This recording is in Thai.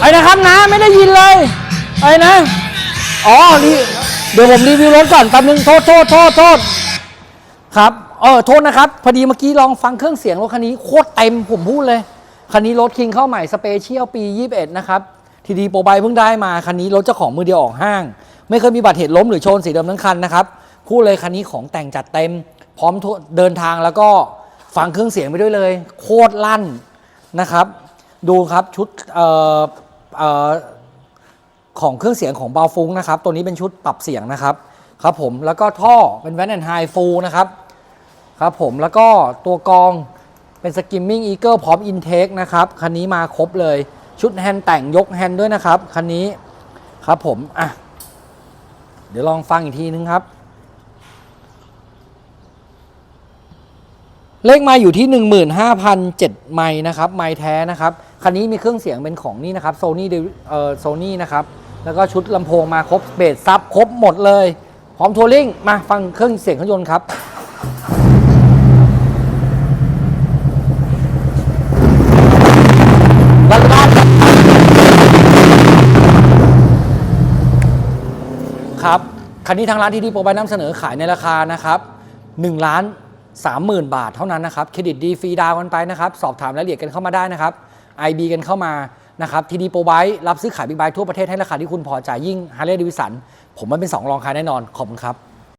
ไอ้นะครับนะไม่ได้ยินเลยไอ้นะอ๋อรีเดี๋ยวผมรีวิวรถก่อนแป๊บนึงโทษโทษโทษโทษครับเออโทษนะครับ พอดีเมื่อกี้ลองฟังเครื่องเสียงรถคันนี้โคตรเต็มผมพูดเลย คันนี้รถคิงเข้าใหม่สเปเชียลปี 21 นะครับทีดีโปรไบเพิ่งได้มา คันนี้รถเจ้าของมือเดียวออกห้าง ไม่เคยมีบัตรเหตุล้มหรือชนสีเดิมทั้งคันนะครับพูดเลยคันนี้ของแต่งจัดเต็ม พร้อมเดินทางแล้วก็ฟังเครื่องเสียงไปด้วยเลย โคตรลั่นนะครับ ดูครับชุดเอ่อเอ่อของเครื่องเสียงของเบาฟุ้งนะครับ ตัวนี้เป็นชุดปรับเสียงนะครับ ครับผม แล้วก็ท่อเป็นแวนแอนไฮฟูนะครับ ครับผม แล้วก็ตัวกรองเป็นสกิมมิ่งอีเกิลพร้อมอินเทคนะครับ คันนี้มาครบเลย ชุดแฮนด์แต่งยกแฮนด์ด้วยนะครับ คันนี้ ครับผม อะ เดี๋ยวลองฟังอีกทีนึงครับ เลขมาอยู่ที่ 15,007 ไมล์นะครับ ไมล์แท้นะครับ คันนี้มีเครื่องเสียงเป็นของนี่นะครับโซนี่เอ่อโซนี่นะครับ แล้วก็ชุดลำโพงมาครบเบสซับครบหมดเลย พร้อมทัวริงมาฟังเครื่องเสียงเครื่องยนต์ครับครับคันนี้ทางร้านที่ดีโปรไบนำเสนอขายในราคานะครับ1ล้าน30,000 บาทเท่านั้นนะครับ เครดิตดีฟรีดาวกันไปนะครับ สอบถามรายละเอียดกันเข้ามาได้นะครับ IB กันเข้ามานะครับทีดีโปรไบรับซื้อขายบิ๊กไบค์ทั่วประเทศให้ราคาที่คุณพอใจยิ่งฮาร์เลย์ดิวิสันผมมันเป็น 2 รองคายแน่นอน ขอบคุณครับ